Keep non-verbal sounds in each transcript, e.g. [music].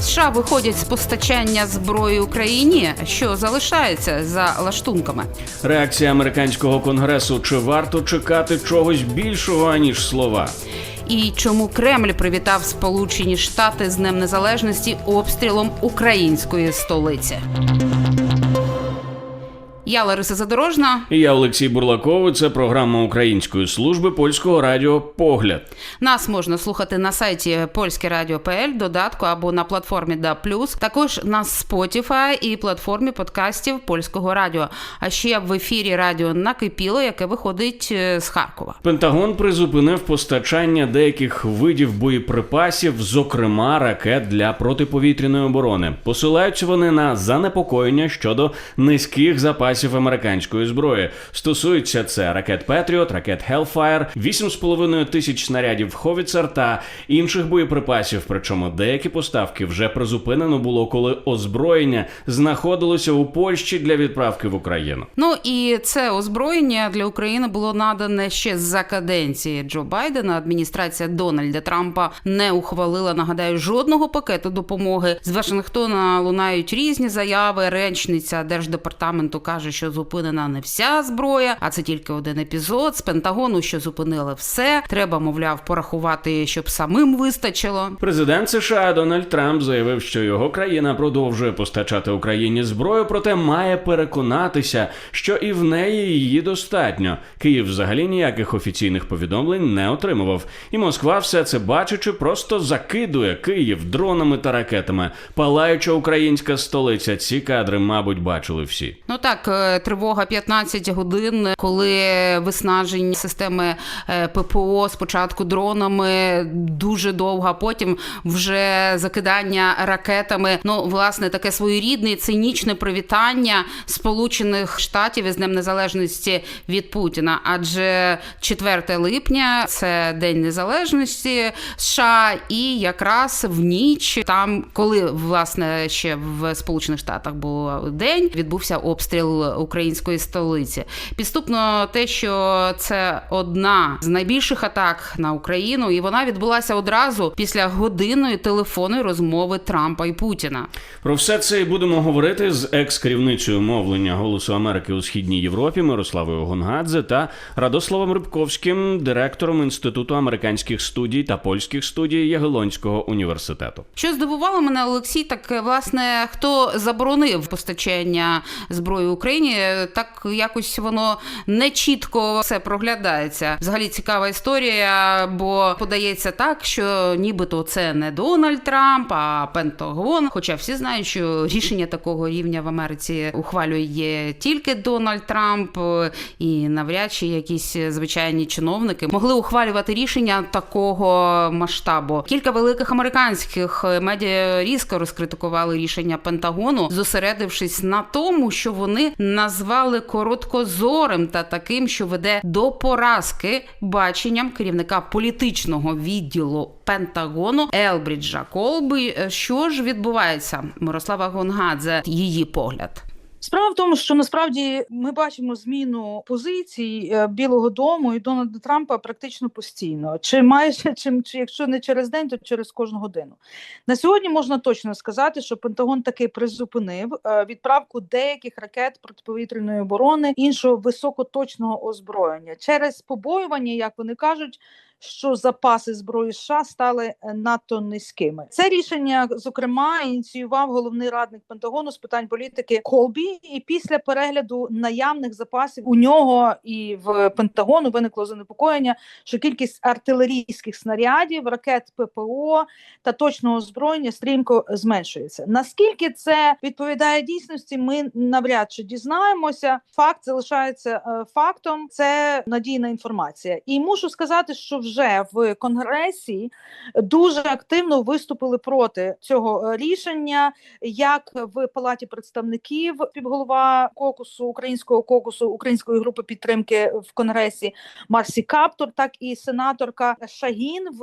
США виходять з постачання зброї Україні, що залишається за лаштунками. Реакція американського конгресу: чи варто чекати чогось більшого аніж слова? І чому Кремль привітав Сполучені Штати з Днем Незалежності обстрілом української столиці? Я Лариса Задорожна. І я Олексій Бурлаков. Це програма Української служби польського радіо Погляд. Нас можна слухати на сайті Польське Радіо.пл, додатку або на платформі Да Плюс, також на Spotify і платформі подкастів польського радіо. А ще в ефірі радіо накипіло, яке виходить е, з Харкова. Пентагон призупинив постачання деяких видів боєприпасів, зокрема ракет для протиповітряної оборони. Посилаються вони на занепокоєння щодо низьких запасів американської зброї. Стосується це ракет Петріот, ракет Hellfire, 8,5 тисяч снарядів Ховіцер та інших боєприпасів. Причому деякі поставки вже призупинено було, коли озброєння знаходилося у Польщі для відправки в Україну. Ну і це озброєння для України було надане ще за каденції Джо Байдена. Адміністрація Дональда Трампа не ухвалила, нагадаю, жодного пакету допомоги. З Вашингтона лунають різні заяви. Речниця держдепартаменту каже, що зупинена не вся зброя, а це тільки один епізод. З Пентагону, що зупинили все. Треба, мовляв, порахувати, щоб самим вистачило. Президент США Дональд Трамп заявив, що його країна продовжує постачати Україні зброю, проте має переконатися, що і в неї її достатньо. Київ взагалі ніяких офіційних повідомлень не отримував, і Москва, все це бачачи, просто закидує Київ дронами та ракетами. Палаюча українська столиця. Ці кадри, мабуть, бачили всі. Ну так, тривога 15 годин, коли виснажені системи е, ППО спочатку дронами дуже довго, а потім вже закидання ракетами. Ну, власне, таке своєрідне цинічне привітання Сполучених Штатів із Днем Незалежності від Путіна. Адже 4 липня це День Незалежності США, і якраз в ніч, там, коли власне ще в Сполучених Штатах був день, відбувся обстріл української столиці. Підступно те, що це одна з найбільших атак на Україну, і вона відбулася одразу після годинної телефонної розмови Трампа і Путіна. Про все це і будемо говорити з екс-керівницею мовлення Голосу Америки у східній Європі Мирославою Гонгадзе та Радославом Рибковським, директором інституту американських студій та польських студій Ягелонського університету. Що здивувало мене, Олексій, так е, власне хто заборонив постачання зброї Україні, так якось воно не чітко все проглядається. Взагалі цікава історія, бо подається так, що нібито це не Дональд Трамп, а Пентагон. Хоча всі знають, що рішення такого рівня в Америці ухвалює тільки Дональд Трамп, і навряд чи якісь звичайні чиновники могли ухвалювати рішення такого масштабу. Кілька великих американських медіа різко розкритикували рішення Пентагону, зосередившись на тому, що вони назвали короткозорим та таким, що веде до поразки баченням керівника політичного відділу Пентагону Елбріджа Колби. Що ж відбувається, Мирослава Гонгадзе, її погляд. Справа в тому, що насправді ми бачимо зміну позицій е, Білого Дому і Дональда Трампа практично постійно. Чи майже [laughs] чим, чи якщо не через день, то через кожну годину. На сьогодні можна точно сказати, що Пентагон таки призупинив е, відправку деяких ракет протиповітряної оборони іншого високоточного озброєння через побоювання, як вони кажуть. Що запаси зброї США стали е, надто низькими. Це рішення, зокрема, ініціював головний радник Пентагону з питань політики Колбі. І після перегляду наявних запасів у нього і в Пентагону виникло занепокоєння, що кількість артилерійських снарядів, ракет ППО та точного озброєння стрімко зменшується. Наскільки це відповідає дійсності, ми навряд чи дізнаємося. Факт залишається е, фактом. Це надійна інформація, і мушу сказати, що вже в конгресі дуже активно виступили проти цього е, рішення, як в палаті представників співголова кокусу українського кокусу української групи підтримки в конгресі Марсі Каптор, так і сенаторка Шагін в,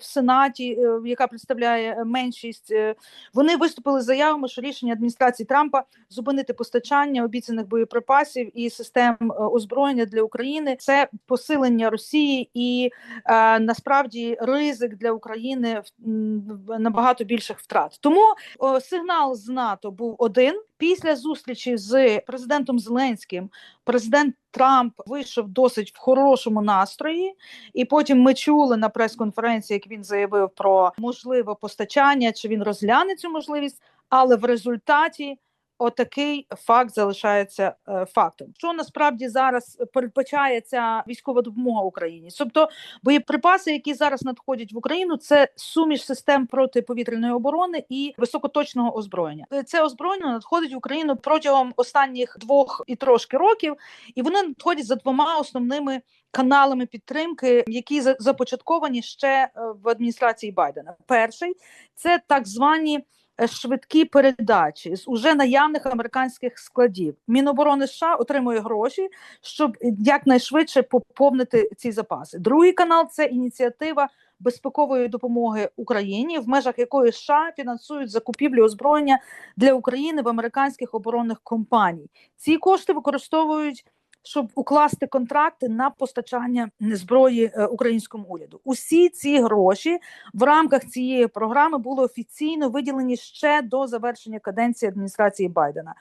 в сенаті, е, яка представляє меншість. е, Вони виступили з заявами, що рішення адміністрації Трампа зупинити постачання обіцяних боєприпасів і систем е, озброєння для України це посилення Росії і е, насправді ризик для України в- набагато більших втрат. Тому о, сигнал з НАТО був один. Після зустрічі з президентом Зеленським президент Трамп вийшов досить в хорошому настрої, і потім ми чули на прес-конференції, як він заявив про можливе постачання, чи він розгляне цю можливість, але в результаті. Отакий факт залишається е, фактом. Що насправді зараз передбачає ця військова допомога Україні? Тобто боєприпаси, які зараз надходять в Україну, це суміш систем протиповітряної оборони і високоточного озброєння. Е, Це озброєння надходить в Україну протягом останніх двох і трошки років, і вони надходять за двома основними каналами підтримки, які за- започатковані ще е, в адміністрації Байдена. Перший це так звані швидкі передачі з уже наявних американських складів. Міноборони США отримує гроші, щоб якнайшвидше поповнити ці запаси. Другий канал це ініціатива безпекової допомоги Україні, в межах якої США фінансують закупівлю озброєння для України в американських оборонних компаній. Ці кошти використовують. Щоб укласти контракти на постачання зброї е, українському уряду, усі ці гроші в рамках цієї програми були офіційно виділені ще до завершення каденції адміністрації Байдена.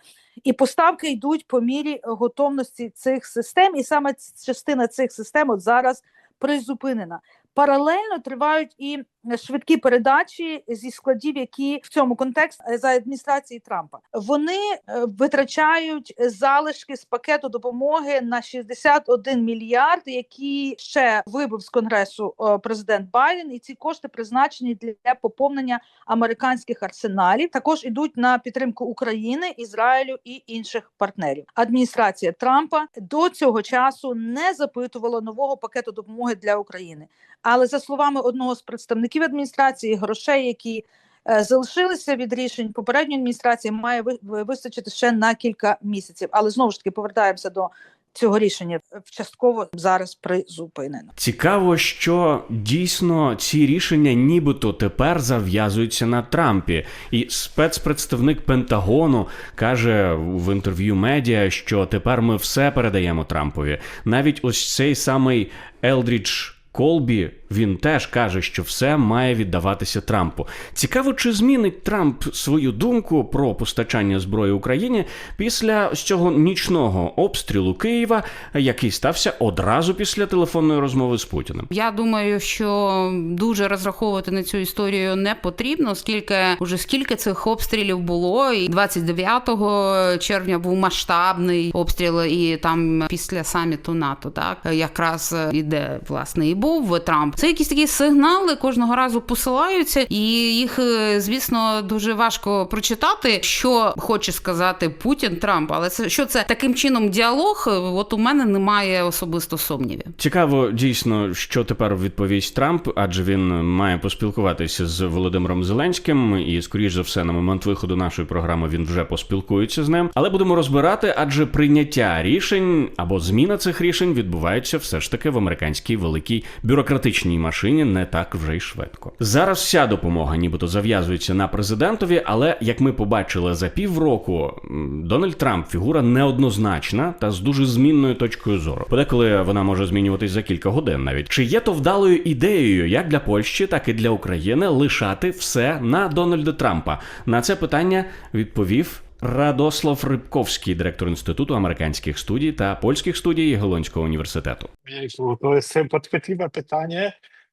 І поставки йдуть по мірі готовності цих систем, і саме частина цих систем от зараз призупинена. Паралельно тривають і швидкі передачі зі складів, які в цьому контексті е, за адміністрації Трампа вони е, витрачають залишки з пакету допомоги на 61 мільярд, які ще вибив з конгресу е, президент Байден, і ці кошти призначені для поповнення американських арсеналів. Також ідуть на підтримку України, Ізраїлю і інших партнерів. Адміністрація Трампа до цього часу не запитувала нового пакету допомоги для України. Але за словами одного з представників адміністрації, грошей, які е, залишилися від рішень попередньої адміністрації, має ви- ви- вистачити ще на кілька місяців. Але знову ж таки повертаємося до цього рішення. Е, Частково зараз призупинено. Цікаво, що дійсно ці рішення нібито тепер зав'язуються на Трампі. І спецпредставник Пентагону каже в інтерв'ю медіа, що тепер ми все передаємо Трампові. Навіть ось цей самий Елдрідж. Колбі він теж каже, що все має віддаватися Трампу. Цікаво, чи змінить Трамп свою думку про постачання зброї Україні після цього нічного обстрілу Києва, який стався одразу після телефонної розмови з Путіним. Я думаю, що дуже розраховувати на цю історію не потрібно, оскільки уже скільки цих обстрілів було, і 29 червня був масштабний обстріл, і там після саміту НАТО, так якраз іде власне і був Трамп. Це якісь такі сигнали кожного разу посилаються, і їх, е, звісно, дуже важко прочитати, що хоче сказати Путін Трамп. Але це що це таким чином діалог? е, От у мене немає особисто сумнівів. Цікаво, дійсно, що тепер відповість Трамп, адже він має поспілкуватися з Володимиром Зеленським, і, скоріш за все, на момент виходу нашої програми він вже поспілкується з ним. Але будемо розбирати, адже прийняття рішень або зміна цих рішень відбувається все ж таки в американській великій бюрократичній машині не так вже й швидко. Зараз вся допомога, нібито зав'язується на президентові, але як ми побачили за півроку, Дональд Трамп фігура неоднозначна та з дуже змінною точкою зору. Подеколи вона може змінюватись за кілька годин навіть. Чи є то вдалою ідеєю як для Польщі, так і для України лишати все на Дональда Трампа? На це питання відповів. Радослав Рибковський, директор інституту американських студій та польських студій Голонського університету. Це to jest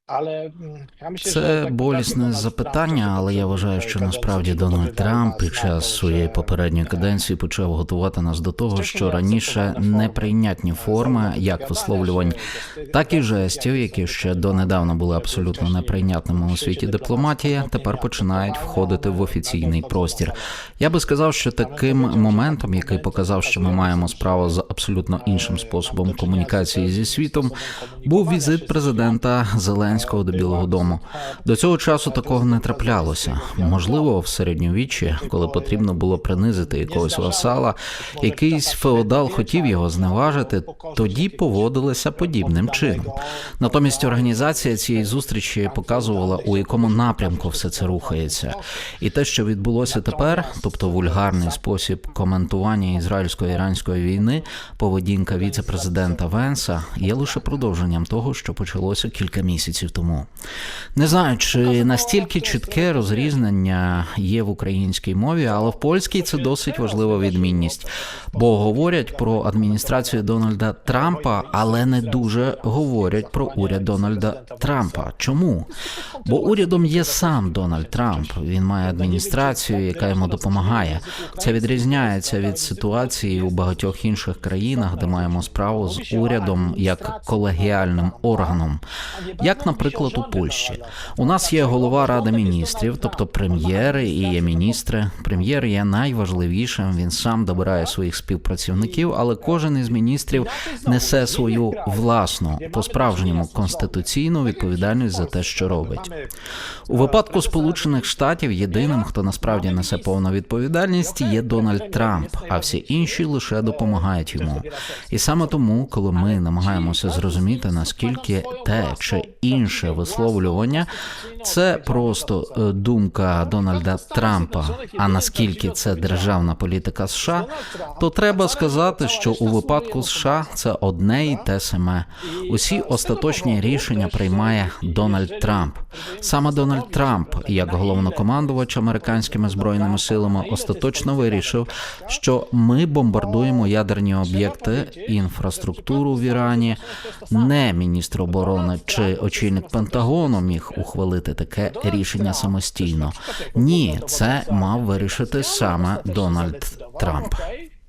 podchwytliwe pytanie, ale mm, myślę, Це болісне запитання, але я вважаю, що насправді Дональд Трамп під час своєї попередньої каденції почав готувати нас до того, що раніше неприйнятні форми, як висловлювань, так і жестів, які ще донедавна були абсолютно неприйнятними у світі дипломатії, тепер починають входити в офіційний простір. Я би сказав, що таким моментом, який показав, що ми маємо справу з абсолютно іншим способом комунікації зі світом, був візит президента Зеленського Зеленського до Білого Дому. До цього часу такого не траплялося. Можливо, в середньовіччі, коли потрібно було принизити якогось васала, якийсь феодал хотів його зневажити, тоді поводилися подібним чином. Натомість організація цієї зустрічі показувала, у якому напрямку все це рухається, і те, що відбулося тепер, тобто вульгарний спосіб коментування ізраїльсько-іранської війни, поведінка віце-президента Венса, є лише продовженням того, що почалося кілька місяців тому. Не знаю, чи настільки чітке розрізнення є в українській мові, але в польській це досить важлива відмінність, бо говорять про адміністрацію Дональда Трампа, але не дуже говорять про уряд Дональда Трампа. Чому? Бо урядом є сам Дональд Трамп. Він має адміністрацію, яка йому допомагає. Це відрізняється від ситуації у багатьох інших країнах, де маємо справу з урядом як колегіальним органом, як, наприклад, у Польщі. У нас є голова ради міністрів, тобто прем'єри і є міністри. Прем'єр є найважливішим. Він сам добирає своїх співпрацівників, але кожен із міністрів несе свою власну по справжньому конституційну відповідальність за те, що робить. У випадку Сполучених Штатів єдиним, хто насправді несе повну відповідальність, є Дональд Трамп, а всі інші лише допомагають йому. І саме тому, коли ми намагаємося зрозуміти, наскільки те чи інше висловлювання це просто е, думка Дональда Трампа, а наскільки це державна політика США, то треба сказати, що у випадку США це одне і те саме. Усі остаточні рішення приймає Дональд Трамп. Саме Дональд Трамп, як головнокомандувач американськими збройними силами, остаточно вирішив, що ми бомбардуємо ядерні об'єкти, інфраструктуру в Ірані. Не міністр оборони чи очільник Пентагону міг ухвалити таке рішення самостійно. Ні, це мав вирішити саме Дональд Трамп.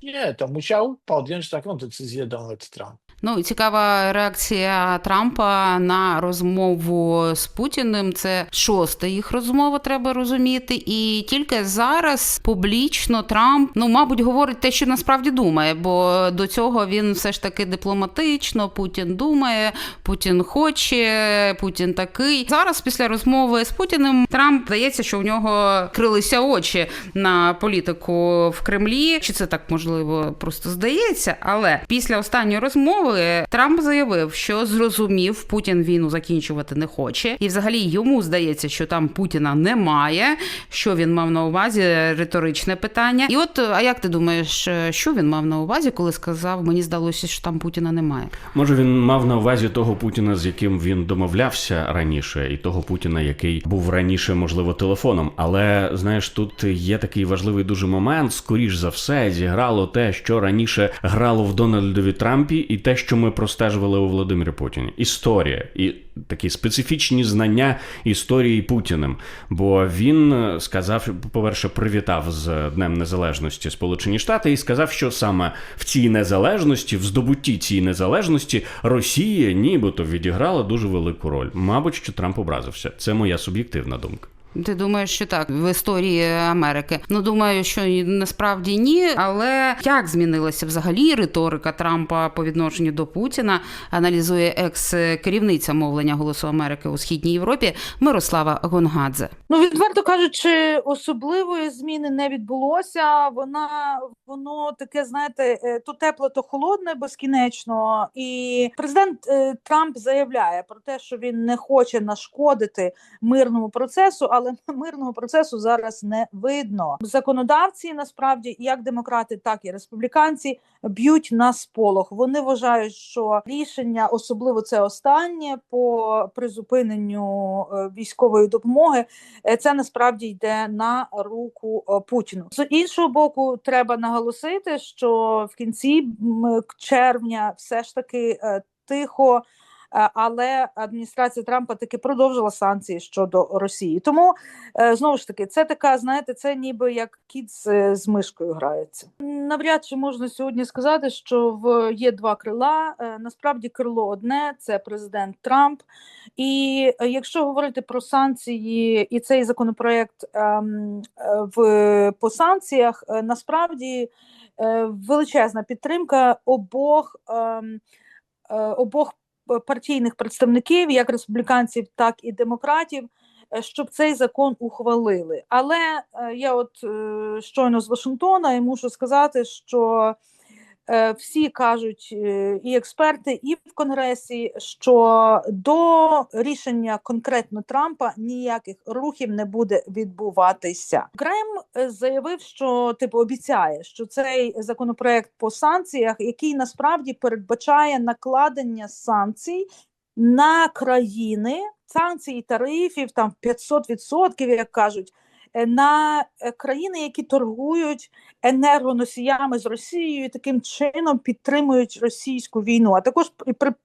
Nie, to musiał podjąć taką decyzję Donald Trump. Ну, цікава реакція Трампа на розмову з Путіним. Це шоста їх розмова, треба розуміти. І тільки зараз публічно Трамп, ну, мабуть, говорить те, що насправді думає, бо до цього він все ж таки дипломатично. Путін думає, Путін хоче, Путін такий. Зараз, після розмови з Путіним, Трамп здається, що у нього крилися очі на політику в Кремлі. Чи це так можливо просто здається? Але після останньої розмови Трамп заявив, що зрозумів, Путін війну закінчувати не хоче, і взагалі йому здається, що там Путіна немає. Що він мав на увазі? Риторичне питання. І от, а як ти думаєш, що він мав на увазі, коли сказав, мені здалося, що там Путіна немає? Може, він мав на увазі того Путіна, з яким він домовлявся раніше, і того Путіна, який був раніше, можливо, телефоном. Але знаєш, тут є такий важливий дуже момент. Скоріш за все, зіграло те, що раніше грало в Дональдові Трампі, і те, що ми простежували у Володимирі Путіні. Історія і такі специфічні знання історії Путіним. Бо він е, сказав, по-перше, привітав з Днем Незалежності Сполучені Штати і сказав, що саме в цій незалежності, в здобутті цієї незалежності, Росія нібито відіграла дуже велику роль. Мабуть, що Трамп образився. Це моя суб'єктивна думка. Ти думаєш, що так в історії Америки? Ну думаю, що насправді ні. Але як змінилася взагалі риторика Трампа по відношенню до Путіна? Аналізує екс-керівниця мовлення Голосу Америки у східній Європі Мирослава Гонгадзе. Ну, відверто кажучи, особливої зміни не відбулося. Вона воно таке, знаєте, е, то тепле, то холодне безкінечно. І президент е, Трамп заявляє про те, що він не хоче нашкодити мирному процесу, але [laughs] мирного процесу зараз не видно. Законодавці насправді, як демократи, так і республіканці, б'ють на сполох. Вони вважають, що рішення, особливо це останнє по призупиненню е, військової допомоги, е, це насправді йде на руку е, Путіну. З іншого боку, треба наголосити, що в кінці червня все ж таки тихо. Е, Але адміністрація Трампа таки продовжила санкції щодо Росії. Тому е, знову ж таки, це така, знаєте, це ніби як кіт з, з мишкою грається. Навряд чи можна сьогодні сказати, що в є два крила. Е, Насправді крило одне це президент Трамп. І якщо говорити про санкції і цей законопроект ем, в по санкціях, насправді величезна підтримка обох ем, обох партійних представників, як республіканців, так і демократів, е, щоб цей закон ухвалили. Але е, я от е, щойно з Вашингтона і мушу сказати, що е, всі кажуть, е, і експерти, і в Конгресі, що до рішення конкретно Трампа ніяких рухів не буде відбуватися. Грем е, заявив, що типу обіцяє, що цей законопроект по санкціях, який насправді передбачає накладення санкцій на країни, санкцій тарифів там 500%, як кажуть, е, на е, країни, які торгують енергоносіями з Росією, і таким чином підтримують російську війну, а також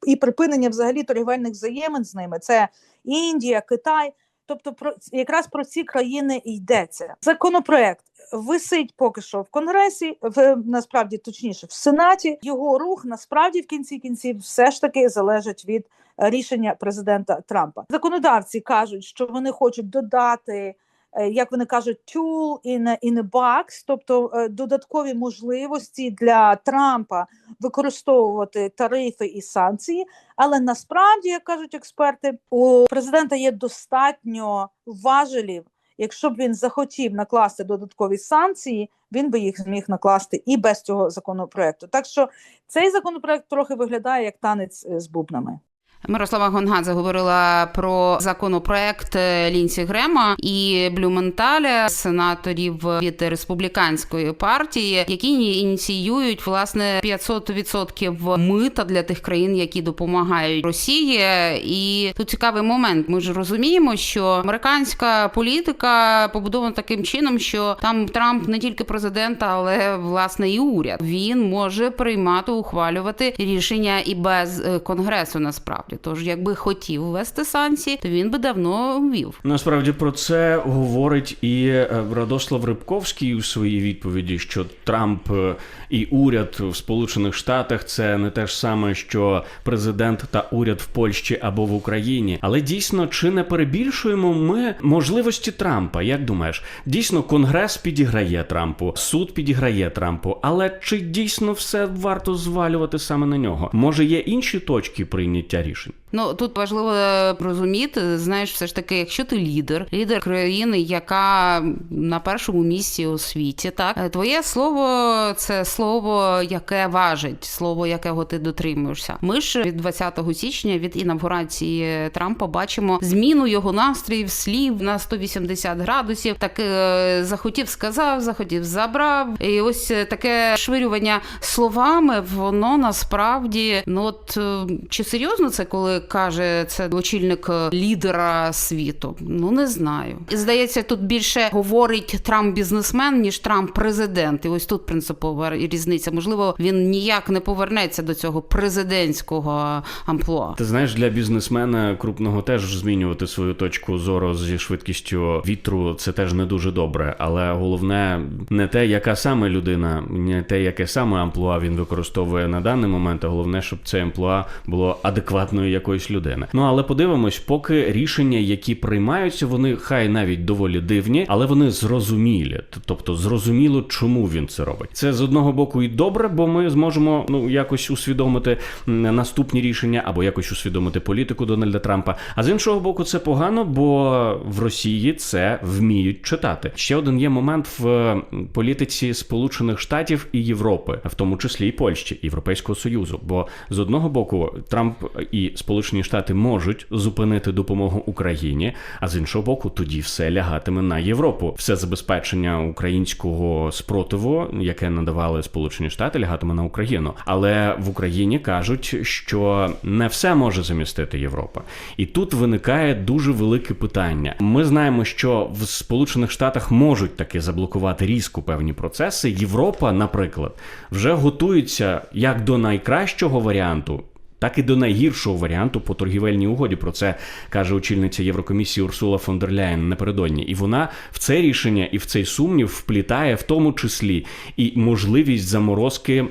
і припинення взагалі торгівельних взаємин з ними. Це Індія, Китай. Тобто, про якраз про ці країни йдеться. Законопроект висить поки що в конгресі, в насправді точніше в сенаті. Його рух насправді в кінці кінців все ж таки залежить від е, рішення президента Трампа. Законодавці кажуть, що вони хочуть додати. Е, Як вони кажуть, tool in a, in a box, тобто е, додаткові можливості для Трампа використовувати тарифи і санкції, але насправді, як кажуть експерти, у президента є достатньо важелів. Якщо б він захотів накласти додаткові санкції, він би їх зміг накласти і без цього законопроекту. Так що цей законопроект трохи виглядає як танець е, з бубнами. Мирослава Гонгадзе говорила про законопроект Лінсі Грема і Блюменталя, сенаторів від республіканської партії, які ініціюють власне 500% мита для тих країн, які допомагають Росії. І тут цікавий момент. Ми ж розуміємо, що американська політика побудована таким чином, що там Трамп не тільки президент, але власне і уряд. Він може приймати ухвалювати рішення і без е, конгресу насправді. Тож, якби хотів ввести санкції, то він би давно ввів. Насправді про це говорить і е, Радослав Рибковський у своїй відповіді, що Трамп е, і уряд в Сполучених Штатах це не те ж саме, що президент та уряд в Польщі або в Україні. Але дійсно, чи не перебільшуємо ми можливості Трампа? Як думаєш, дійсно Конгрес підіграє Трампу, суд підіграє Трампу, але чи дійсно все варто звалювати саме на нього? Може, є інші точки прийняття рішень? Revolution. Ну тут важливо розуміти, знаєш, все ж таки, якщо ти лідер, лідер країни, яка на першому місці у світі, так е, твоє слово це слово, яке важить, слово, якого ти дотримуєшся. Ми ж від 20 січня від інавгурації Трампа бачимо зміну його настроїв, слів на 180 градусів. Так е, захотів, сказав, захотів, забрав. І ось е, таке швирювання словами, воно насправді ну от е, чи серйозно це, коли каже це очільник е, лідера світу? Ну не знаю. І здається, тут більше говорить Трамп бізнесмен, ніж Трамп президент. І ось тут принципова різниця. Можливо, він ніяк не повернеться до цього президентського амплуа. Ти знаєш, для бізнесмена крупного теж змінювати свою точку зору зі швидкістю вітру це теж не дуже добре. Але головне не те, яка саме людина, не те, яке саме амплуа він використовує на даний момент, а головне, щоб це амплуа було адекватною якоїсь людини. Ну але подивимось, поки рішення, які приймаються, вони хай навіть доволі дивні, але вони зрозумілі. Тобто зрозуміло, чому він це робить. Це з одного боку і добре, бо ми зможемо ну якось усвідомити наступні рішення або якось усвідомити політику Дональда Трампа. А з іншого боку, це погано, бо в Росії це вміють читати. Ще один є момент в політиці Сполучених Штатів і Європи, в тому числі і Польщі, Європейського союзу. Бо з одного боку Трамп і Сполучені Штати можуть зупинити допомогу Україні, а з іншого боку, тоді все лягатиме на Європу. Все забезпечення українського спротиву, яке надавали Сполучені Штати, лягатиме на Україну. Але в Україні кажуть, що не все може замістити Європа, і тут виникає дуже велике питання. Ми знаємо, що в Сполучених Штатах можуть таки заблокувати різко певні процеси. Європа, наприклад, вже готується як до найкращого варіанту. Так і до найгіршого варіанту по торгівельній угоді. Про це каже очільниця Єврокомісії Урсула фон дер Ляєн напередодні. І вона в це рішення і в цей сумнів вплітає в тому числі і можливість заморозки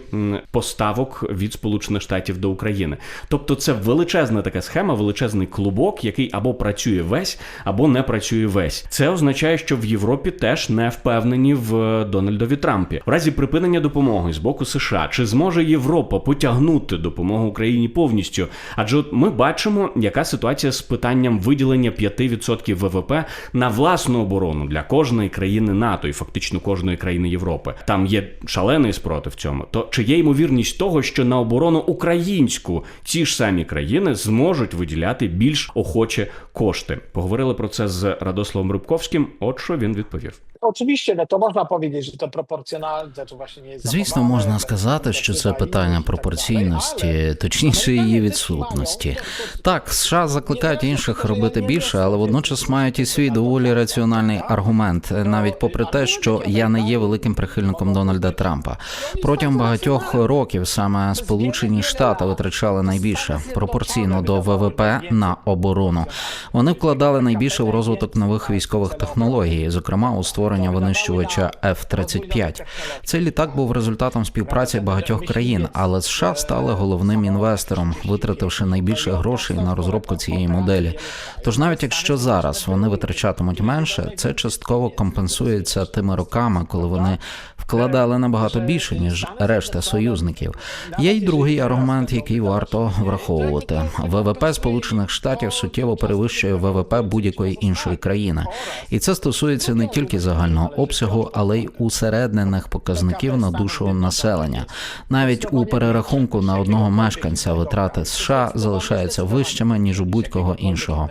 поставок від Сполучених Штатів до України. Тобто, це величезна така схема, величезний клубок, який або працює весь, або не працює весь. Це означає, що в Європі теж не впевнені в е, Дональдові Трампі. В разі припинення допомоги з боку США, чи зможе Європа потягнути допомогу Україні повністю. Адже ми бачимо, яка ситуація з питанням виділення 5% ВВП на власну оборону для кожної країни НАТО і фактично кожної країни Європи. Там є шалений спротив цьому. То чи є ймовірність того, що на оборону українську ці ж самі країни зможуть виділяти більш охоче кошти? Поговорили про це з Радославом Рибковським. От що він відповів. Oczywiście, no to można powiedzieć, że to proporcjonalne, to właśnie nie jest Звісно, можна сказати, що це питання пропорційності, точніше її відсутності. Так, США закликають інших робити більше, але водночас мають і свій доволі раціональний аргумент, навіть попри те, що я не є великим прихильником Дональда Трампа. Протягом багатьох років саме Сполучені Штати витрачали найбільше пропорційно до ВВП на оборону. Вони вкладали найбільше в розвиток нових військових технологій, зокрема у створення винищувача F-35. Цей літак був результатом співпраці багатьох країн, але США стали головним інвестором, витративши найбільше грошей на розробку цієї моделі. Тож, навіть якщо зараз вони витрачатимуть менше, це частково компенсується тими роками, коли вони вкладали набагато більше ніж решта союзників. Є й другий аргумент, який варто враховувати. ВВП Сполучених Штатів суттєво перевищує ВВП будь-якої іншої країни, і це стосується не тільки загального обсягу, але й усереднених показників на душу населення. Навіть у перерахунку на одного мешканця витрати США залишаються вищими ніж у будь-кого іншого.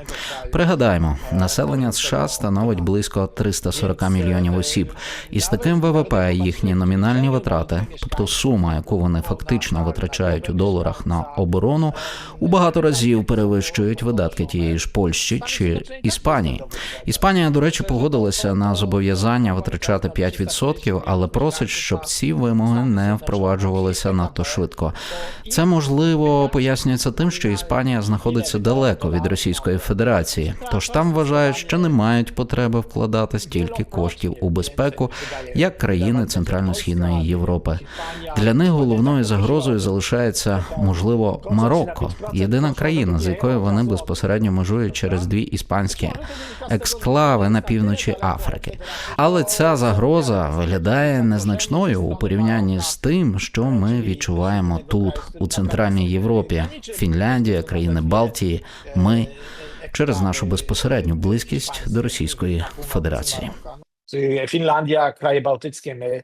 Пригадаємо, населення США становить близько 340 мільйонів осіб, і з таким ВВП їхні номінальні витрати, тобто сума, яку вони фактично витрачають у доларах на оборону, у багато разів перевищують видатки тієї ж Польщі чи Іспанії. Іспанія, до речі, погодилася на зобов'язання витрачати 5%, але просить, щоб ці вимоги не впроваджувалися надто швидко. Це можливо пояснюється тим, що Іспанія знаходиться далеко від Російської Федерації, тож там вважають, що не мають потреби вкладати стільки коштів у безпеку, як країни Центрально-східної Європи. Для них головною загрозою залишається можливо Марокко, єдина країна, з якою вони безпосередньо межують через дві іспанські ексклави на півночі Африки. Але ця загроза виглядає незначною у порівнянні з тим, що ми відчуваємо тут, у центральній Європі, Фінляндія, країни Балтії. Ми через нашу безпосередню близькість до Російської Федерації. Finlandia, kraje bałtyckie, my,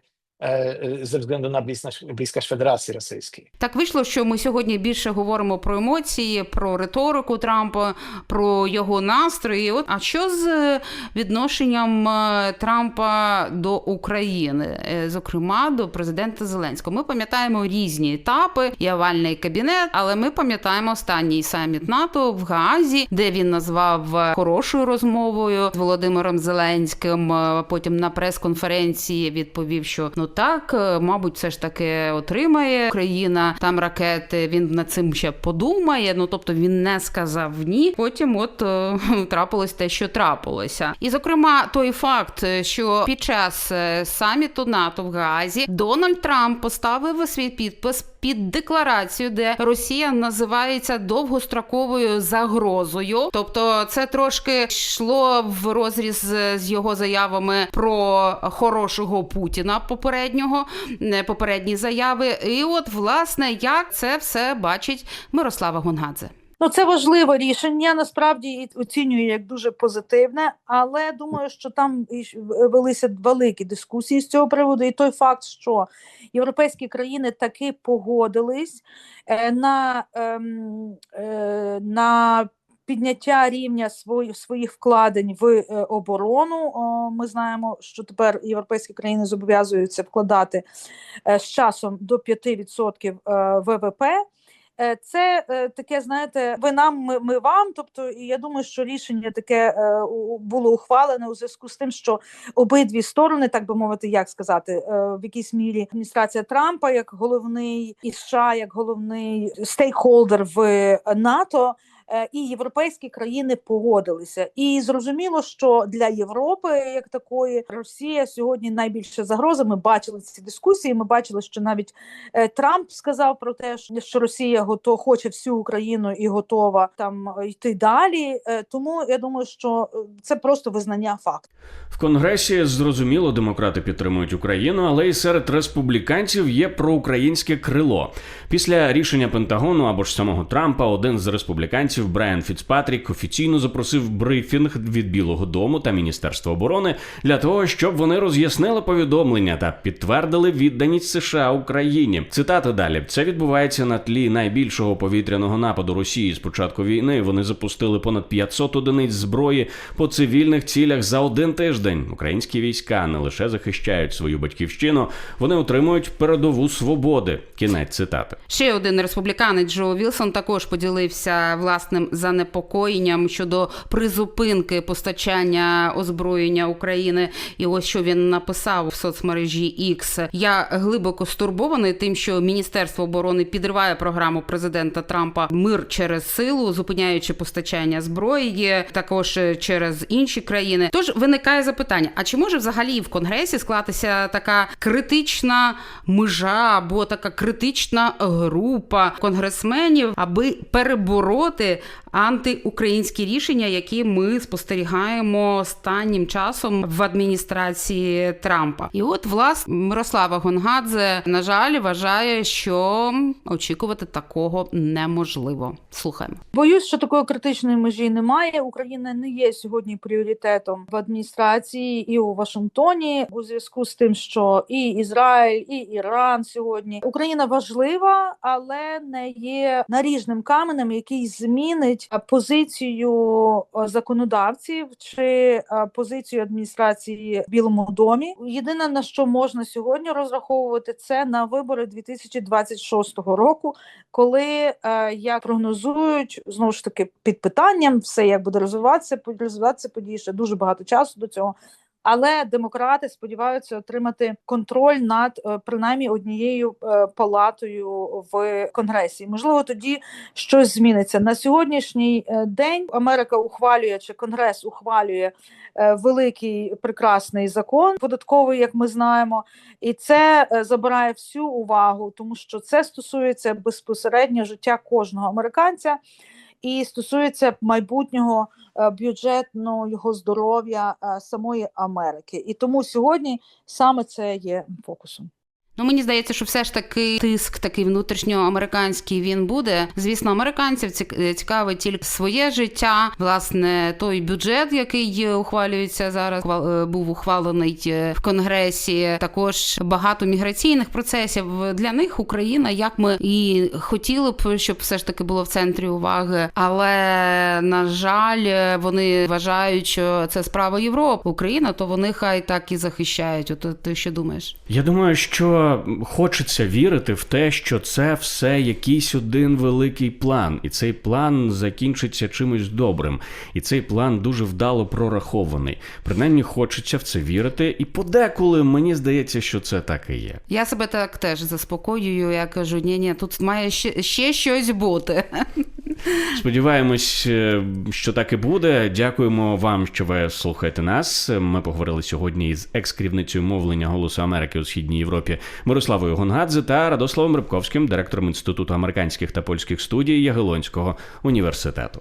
ze względu na bliskość, bliskość Federacji Rosyjskiej. Так вийшло, що ми сьогодні більше говоримо про емоції, про риторику Трампа, про його настрої. От а що з відношенням е, Трампа до України, Е, зокрема до президента Зеленського? Ми пам'ятаємо різні етапи і овальний кабінет, але ми пам'ятаємо останній саміт НАТО в Гаазі, де він назвав е, хорошою розмовою з Володимиром Зеленським. Потім на прес-конференції відповів, що ну так, е, мабуть, все ж таки отримає Україна там ракети. Він над цим ще подумає. Ну тобто він не сказав ні. Потім, от е, [laughs] трапилось те, що трапилося, і зокрема той факт, е, що під час саміту НАТО в Гаазі Дональд Трамп поставив свій підпис під декларацію, де Росія називається довгостроковою загрозою. Тобто, це трошки йшло в розріз з- його заявами про хорошого Путіна попереднього, е, попередні заяви. І от власне як це все бачить Мирослава Гонгадзе. Ну, це важливе рішення. Насправді оцінюю як дуже позитивне, але думаю, що там і велися великі дискусії з цього приводу. І той факт, що європейські країни таки погодились е, на, ем, е, на підняття рівня свої, своїх вкладень в е, оборону. Ми знаємо, що тепер європейські країни зобов'язуються вкладати е, з часом до 5% е, ВВП. Е, Це е, таке, знаєте, ви нам, ми, ми вам. Тобто, і я думаю, що рішення таке е, було ухвалене у зв'язку з тим, що обидві сторони, так би мовити, як сказати, в якійсь мірі адміністрація Трампа як головний і США як головний стейкхолдер в НАТО. Е, і європейські країни погодилися. І зрозуміло, що для Європи, як такої, Росія сьогодні найбільша загроза. Ми бачили ці дискусії. Ми бачили, що навіть е, Трамп сказав про те, що- Росія гото хоче всю Україну і готова там е, йти далі. Тому я думаю, що це просто визнання факту. В Конгресі зрозуміло, демократи підтримують Україну, але й серед республіканців є проукраїнське крило. Після рішення Пентагону або ж самого Трампа, один з республіканців Брайан Фіцпатрік офіційно запросив брифінг від Білого Дому та Міністерства оборони для того, щоб вони роз'яснили повідомлення та підтвердили відданість США Україні. Цитата далі: це відбувається на тлі найбільшого повітряного нападу Росії з початку війни. Вони запустили понад 500 одиниць зброї по цивільних цілях за один тиждень. Українські війська не лише захищають свою батьківщину, вони отримують передову свободи. Кінець цитати. Ще один республіканець Джо Вілсон також поділився власним занепокоєнням щодо призупинки постачання озброєння України. І ось що він написав в соцмережі X. Я глибоко стурбований тим, що Міністерство оборони підриває програму президента Трампа Мир через силу, зупиняючи постачання зброї, також через інші країни. Тож виникає запитання: а чи може взагалі в Конгресі склатися така критична межа або така критична група конгресменів, аби перебороти антиукраїнські рішення, які ми спостерігаємо останнім часом в адміністрації Трампа? І от власне Мирослава Гонгадзе на жаль вважає, що очікувати такого неможливо. Слухаємо. Боюсь, що такої критичної межі немає. Україна не є сьогодні пріоритетом в адміністрації і у Вашингтоні у зв'язку з тим, що і Ізраїль, і Іран сьогодні Україна важлива, але не є наріжним каменем, який змінить е, позицію е, законодавців чи е, позицію адміністрації в Білому домі. Єдине на що можна сьогодні розраховувати, це на вибори 2026 року, коли як прогнозують знову ж таки під питанням, все як буде розвиватися, розвиватися події ще дуже багато часу до цього. Але демократи сподіваються отримати контроль над е, принаймні однією е, палатою в конгресі. Можливо, тоді щось зміниться на сьогоднішній е, день. Америка ухвалює чи Конгрес ухвалює великий прекрасний закон податковий, як ми знаємо, і це забирає всю увагу, тому що це стосується безпосередньо життя кожного американця і стосується майбутнього е, бюджетного здоров'я е, самої Америки. І тому сьогодні саме це є фокусом. Ну мені здається, що все ж таки тиск такий внутрішньоамериканський він буде. Звісно, американців цік- цікавить тільки своє життя. Власне, той бюджет, який ухвалюється зараз, е, був ухвалений е, в конгресі. Також багато міграційних процесів. Для них Україна, як ми і хотіли б, щоб все ж таки було в центрі уваги. Але на жаль, вони вважають, що це справа Європи. Україна, то вони хай так і захищають. От ти що думаєш? Я думаю, що хочеться вірити в те, що це все якийсь один великий план, і цей план закінчиться чимось добрим. І цей план дуже вдало прорахований. Принаймні хочеться в це вірити, і подеколи мені здається, що це так і є. Я себе так теж заспокоюю. Я кажу, ні, ні, тут має ще, ще щось бути. [laughs] Сподіваємось, е, що так і буде. Дякуємо вам, що ви слухаєте нас. Ми поговорили сьогодні із екс-керівницею мовлення Голосу Америки у східній Європі Мирославою Гонгадзе та Радославом Рибковським, директором інституту американських та польських студій Ягелонського університету.